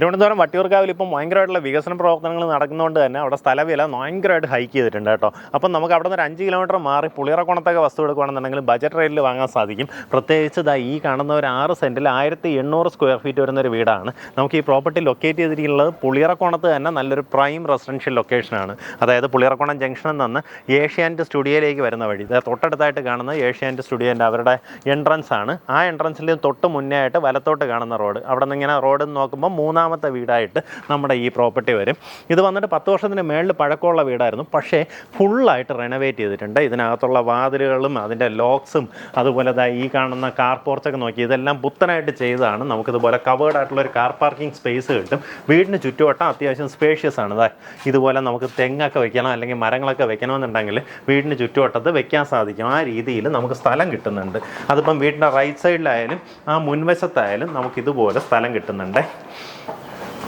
തിരുവനന്തപുരം വട്ടിയൂർക്കാവിൽ ഇപ്പം ഭയങ്കരമായിട്ടുള്ള വികസന പ്രവർത്തനങ്ങൾ നടക്കുന്നതുകൊണ്ട് തന്നെ അവിടെ സ്ഥലവില ഭയങ്കരമായിട്ട് ഹൈക്ക് ചെയ്തിട്ടുണ്ട് കേട്ടോ. അപ്പം നമുക്ക് അവിടെ നിന്ന് ഒരു അഞ്ച് കിലോമീറ്റർ മാറി പുളിയറക്കുണത്തൊക്കെ വസ്തു എടുക്കുകയാണെന്നുണ്ടെങ്കിൽ ബജറ്റ് റേറ്റിൽ വാങ്ങാൻ സാധിക്കും. പ്രത്യേകിച്ച് ഇതാ ഈ കാണുന്ന ഒരു ആറ് സെന്റിൽ ആയിരത്തി എണ്ണൂറ് സ്ക്വയർ ഫീറ്റ് വരുന്ന ഒരു വീടാണ്. നമുക്ക് ഈ പ്രോപ്പർട്ടി ലൊക്കേറ്റ് ചെയ്തിരിക്കുന്നത് പുളിയറക്കുണത്ത് തന്നെ നല്ലൊരു പ്രൈം റെസിഡൻഷ്യൽ ലൊക്കേഷനാണ് അതായത് പുളിയറക്കുണം ജംഗ്ഷനിൽ നിന്ന് ഏഷ്യാന്റെ സ്റ്റുഡിയോയിലേക്ക് വരുന്ന വഴി. തൊട്ടടുത്തായിട്ട് കാണുന്ന ഏഷ്യാന്റെ സ്റ്റുഡിയോന്റെ അവരുടെ എൻട്രൻസ് ആണ്. ആ എൻട്രൻസിൽ തൊട്ട് മുന്നേ ആയിട്ട് വലത്തോട്ട് കാണുന്ന റോഡ് അവിടെ നിന്ന് ഇങ്ങനെ റോഡ് നോക്കുമ്പോൾ മൂന്നാമത്തെ വീടായിട്ട് നമ്മുടെ ഈ പ്രോപ്പർട്ടി വരും. ഇത് വന്നിട്ട് പത്ത് വർഷത്തിന് മേളിൽ പഴക്കമുള്ള വീടായിരുന്നു. പക്ഷേ ഫുള്ളായിട്ട് റെനോവേറ്റ് ചെയ്തിട്ടുണ്ട്. ഇതിനകത്തുള്ള വാതിലുകളും അതിന്റെ ലോക്സും അതുപോലെ ഈ കാണുന്ന കാർ പോർച്ചൊക്കെ നോക്കി ഇതെല്ലാം പുത്തനായിട്ട് ചെയ്തതാണ്. നമുക്കിതുപോലെ കവേർഡ് ആയിട്ടുള്ള ഒരു കാർ പാർക്കിംഗ് സ്പേസ് കിട്ടും. വീടിന് ചുറ്റുവട്ടം അത്യാവശ്യം സ്പേഷ്യസ് ആണ്. ദാ ഇതുപോലെ നമുക്ക് തെങ്ങൊക്കെ വെക്കണം അല്ലെങ്കിൽ മരങ്ങളൊക്കെ വെക്കണമെന്നുണ്ടെങ്കിൽ വീടിന് ചുറ്റുവട്ടത്ത് വെക്കാൻ സാധിക്കും. ആ രീതിയിൽ നമുക്ക് സ്ഥലം കിട്ടുന്നുണ്ട്. അതിപ്പം വീടിന്റെ റൈറ്റ് സൈഡിലായാലും ആ മുൻവശത്തായാലും നമുക്കിതുപോലെ സ്ഥലം കിട്ടുന്നുണ്ട്.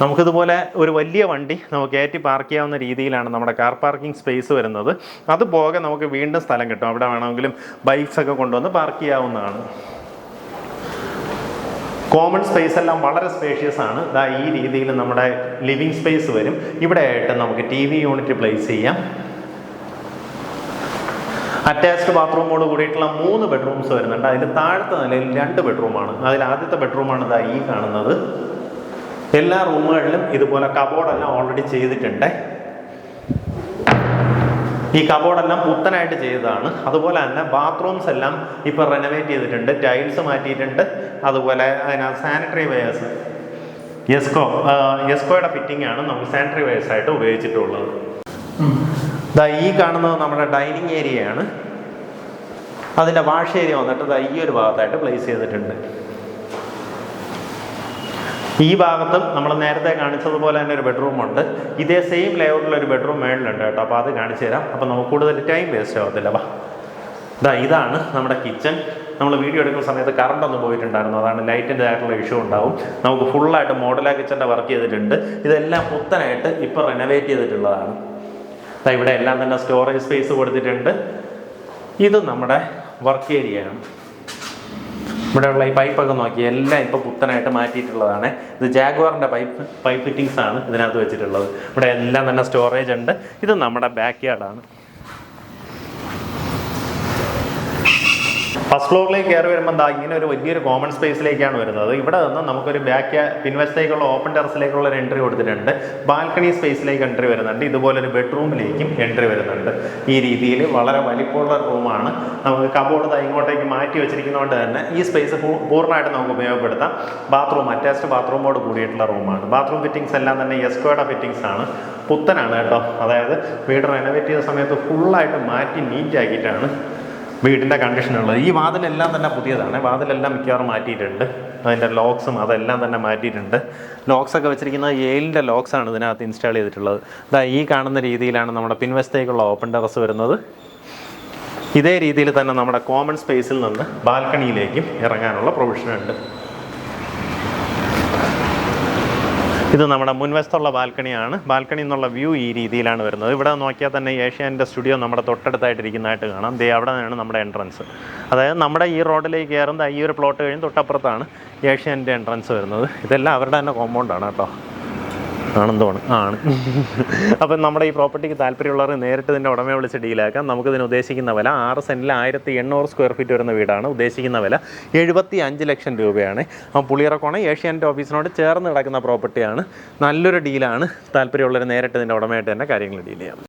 നമുക്കിതുപോലെ ഒരു വലിയ വണ്ടി നമുക്ക് കയറ്റി പാർക്ക് ചെയ്യാവുന്ന രീതിയിലാണ് നമ്മുടെ കാർ പാർക്കിംഗ് സ്പേസ് വരുന്നത്. അതുപോകെ നമുക്ക് വീണ്ടും സ്ഥലം കിട്ടും. അവിടെ വേണമെങ്കിലും ബൈക്സൊക്കെ കൊണ്ടുവന്ന് പാർക്ക് ചെയ്യാവുന്നതാണ്. കോമൺ സ്പേസ് എല്ലാം വളരെ സ്പേഷ്യസ് ആണ്. ഇതാ ഈ രീതിയിൽ നമ്മുടെ ലിവിങ് സ്പേസ് വരും. ഇവിടെ ആയിട്ട് നമുക്ക് ടി വി യൂണിറ്റ് പ്ലേസ് ചെയ്യാം. അറ്റാച്ച്ഡ് ബാത്റൂമോട് കൂടിയിട്ടുള്ള മൂന്ന് ബെഡ്റൂംസ് വരുന്നുണ്ട്. അതിൽ താഴത്തെ നിലയിൽ രണ്ട് ബെഡ്റൂമാണ് അതിൽ ആദ്യത്തെ ബെഡ്റൂമാണ് ഇതാ ഈ കാണുന്നത്. എല്ലാ റൂമുകളിലും ഇതുപോലെ കബോർഡെല്ലാം ഓൾറെഡി ചെയ്തിട്ടുണ്ട്. ഈ കബോർഡെല്ലാം പുത്തനായിട്ട് ചെയ്തതാണ്. അതുപോലെ തന്നെ ബാത്റൂംസ് എല്ലാം ഇപ്പോൾ റെനോവേറ്റ് ചെയ്തിട്ടുണ്ട് ടൈൽസ് മാറ്റിയിട്ടുണ്ട്. അതുപോലെ അതിനകത്ത് സാനിറ്ററി വെയേഴ്സ് യെസ്കോ യെസ്കോയുടെ ഫിറ്റിംഗ് ആണ് നമുക്ക് സാനിറ്ററി വെയേഴ്സ് ആയിട്ട് ഉപയോഗിച്ചിട്ടുള്ളത്. ദാ ഈ കാണുന്നത് നമ്മുടെ ഡൈനിങ് ഏരിയയാണ് അതിന്റെ വാഷ് ഏരിയ വന്നിട്ട് ദാ ഈ ഒരു ഭാഗത്തായിട്ട് പ്ലേസ് ചെയ്തിട്ടുണ്ട്. ഈ ഭാഗത്തും നമ്മൾ നേരത്തെ കാണിച്ചതുപോലെ തന്നെ ഒരു ബെഡ്റൂം ഉണ്ട്. ഇതേ സെയിം ലേഔട്ടിൽ ഒരു ബെഡ്റൂം മേളിലുണ്ട് കേട്ടോ. അപ്പോൾ അത് കാണിച്ചു തരാം. അപ്പോൾ നമുക്ക് കൂടുതൽ ടൈം വേസ്റ്റ് ആവത്തില്ല. വാ. ഇതാ ഇതാണ് നമ്മുടെ കിച്ചൺ നമ്മൾ വീഡിയോ എടുക്കുന്ന സമയത്ത് കറണ്ട് ഒന്ന് പോയിട്ടുണ്ടായിരുന്നു. അതാണ് ലൈറ്റിന്റെ ആയിട്ടുള്ള ഇഷ്യൂ ഉണ്ടാവും. നമുക്ക് ഫുള്ളായിട്ട് മോഡലാ കിച്ചന്റെ വർക്ക് ചെയ്തിട്ടുണ്ട്. ഇതെല്ലാം പുത്തനായിട്ട് ഇപ്പോൾ റെനോവേറ്റ് ചെയ്തിട്ടുള്ളതാണ്. ഇവിടെ എല്ലാം തന്നെ സ്റ്റോറേജ് സ്പേസ് കൊടുത്തിട്ടുണ്ട്. ഇത് നമ്മുടെ വർക്ക് ഏരിയയാണ് ഇവിടെയുള്ള ഈ പൈപ്പൊക്കെ നോക്കി എല്ലാം ഇപ്പോൾ പുത്തനായിട്ട് മാറ്റിയിട്ടുള്ളതാണ്. ഇത് ജാഗ്വാറിന്റെ പൈപ്പ് പൈപ്പ് ഫിറ്റിങ്സ് ആണ് ഇതിനകത്ത് വെച്ചിട്ടുള്ളത്. ഇവിടെ എല്ലാം തന്നെ സ്റ്റോറേജ് ഉണ്ട്. ഇത് നമ്മുടെ ബാക്ക് യാർഡാണ് ഫസ്റ്റ് ഫ്ലോറിലേക്ക് കയറി വരുമ്പോൾ എന്താ ഇങ്ങനെ ഒരു വലിയൊരു കോമൺ സ്പേസിലേക്കാണ് വരുന്നത്. ഇവിടെ നിന്ന് നമുക്കൊരു ബാക്ക് പിൻവശത്തേക്കുള്ള ഓപ്പൺ ടെറസിലേക്കുള്ള ഒരു എൻട്രി കൊടുത്തിട്ടുണ്ട്. ബാൽക്കണി സ്പേസിലേക്ക് എൻട്രി വരുന്നുണ്ട്. ഇതുപോലെ ഒരു ബെഡ്റൂമിലേക്കും എൻട്രി വരുന്നുണ്ട്. ഈ രീതിയിൽ വളരെ വലിപ്പമുള്ള റൂമാണ് നമുക്ക് കബോർഡ് ഇങ്ങോട്ടേക്ക് മാറ്റി വെച്ചിരിക്കുന്നതുകൊണ്ട് തന്നെ ഈ സ്പേസ് പൂർണമായിട്ട് നമുക്ക് ഉപയോഗപ്പെടുത്താം. ബാത്റൂം അറ്റാച്ച്ഡ് ബാത്റൂമോട് കൂടിയിട്ടുള്ള റൂമാണ് ബാത്റൂം ഫിറ്റിംഗ്സ് എല്ലാം തന്നെ എസ്കോയുടെ ഫിറ്റിംഗ്സ് ആണ്. പുത്തനാണ് കേട്ടോ. അതായത് വീട് റെനോവേറ്റ് ചെയ്ത സമയത്ത് ഫുള്ളായിട്ട് മാറ്റി നീറ്റ് ആക്കിയിട്ടാണ് വീടിന്റെ കണ്ടീഷനുള്ളത്. ഈ വാതിലെല്ലാം തന്നെ പുതിയതാണ്. വാതിലെല്ലാം മിക്കവാറും മാറ്റിയിട്ടുണ്ട്. അതിന്റെ ലോക്സും അതെല്ലാം തന്നെ മാറ്റിയിട്ടുണ്ട്. ലോക്സൊക്കെ വെച്ചിരിക്കുന്നത് ഏലിന്റെ ലോക്സാണ് ഇതിനകത്ത് ഇൻസ്റ്റാൾ ചെയ്തിട്ടുള്ളത്. ഇതാ ഈ കാണുന്ന രീതിയിലാണ് നമ്മുടെ പിൻവശത്തേക്കുള്ള ഓപ്പൺ ടെറസ് വരുന്നത്. ഇതേ രീതിയിൽ തന്നെ നമ്മുടെ കോമൺ സ്പേസിൽ നിന്ന് ബാൽക്കണിയിലേക്കും ഇറങ്ങാനുള്ള പ്രൊവിഷൻ ഉണ്ട് ഇത് നമ്മുടെ മുൻവശത്തുള്ള ബാൽക്കണിയാണ്. ബാൽക്കണി എന്നുള്ള വ്യൂ ഈ രീതിയിലാണ് വരുന്നത്. ഇവിടെ നോക്കിയാൽ തന്നെ ഏഷ്യാന്റെ സ്റ്റുഡിയോ നമ്മുടെ തൊട്ടടുത്തായിട്ടിരിക്കുന്നതായിട്ട് കാണാം. ദേ അവിടെ നിന്നാണ് നമ്മുടെ എൻട്രൻസ് അതായത് നമ്മുടെ ഈ റോഡിലേക്ക് കയറുന്ന ഈ ഒരു പ്ലോട്ട് കഴിഞ്ഞ് തൊട്ടപ്പുറത്താണ് ഏഷ്യാന്റെ എൻട്രൻസ് വരുന്നത്. ഇതെല്ലാം അവരുടെ തന്നെ കോമ്പൗണ്ടാണ് കേട്ടോ. തോന്നുന്നു ആണ്. അപ്പം നമ്മുടെ ഈ പ്രോപ്പർട്ടിക്ക് താല്പര്യമുള്ളവർ നേരിട്ട് ഇതിന്റെ ഉടമയെ വിളിച്ച് ഡീലാക്കാം നമുക്കിതിന് ഉദ്ദേശിക്കുന്ന വില ആറ് സെന്റിൽ ആയിരത്തി എണ്ണൂറ് സ്ക്വയർ ഫീറ്റ് വരുന്ന വീടാണ്. ഉദ്ദേശിക്കുന്ന വില എഴുപത്തി അഞ്ച് ലക്ഷം രൂപയാണ്. ആ പുളിയറക്കോണ ഏഷ്യാനെറ്റ് ഓഫീസിനോട് ചേർന്ന് കിടക്കുന്ന പ്രോപ്പർട്ടിയാണ്. നല്ലൊരു ഡീലാണ് താല്പര്യമുള്ളവർ നേരിട്ട് ഇതിന്റെ ഉടമയായിട്ട് തന്നെ കാര്യങ്ങൾ ഡീൽ ചെയ്യാം.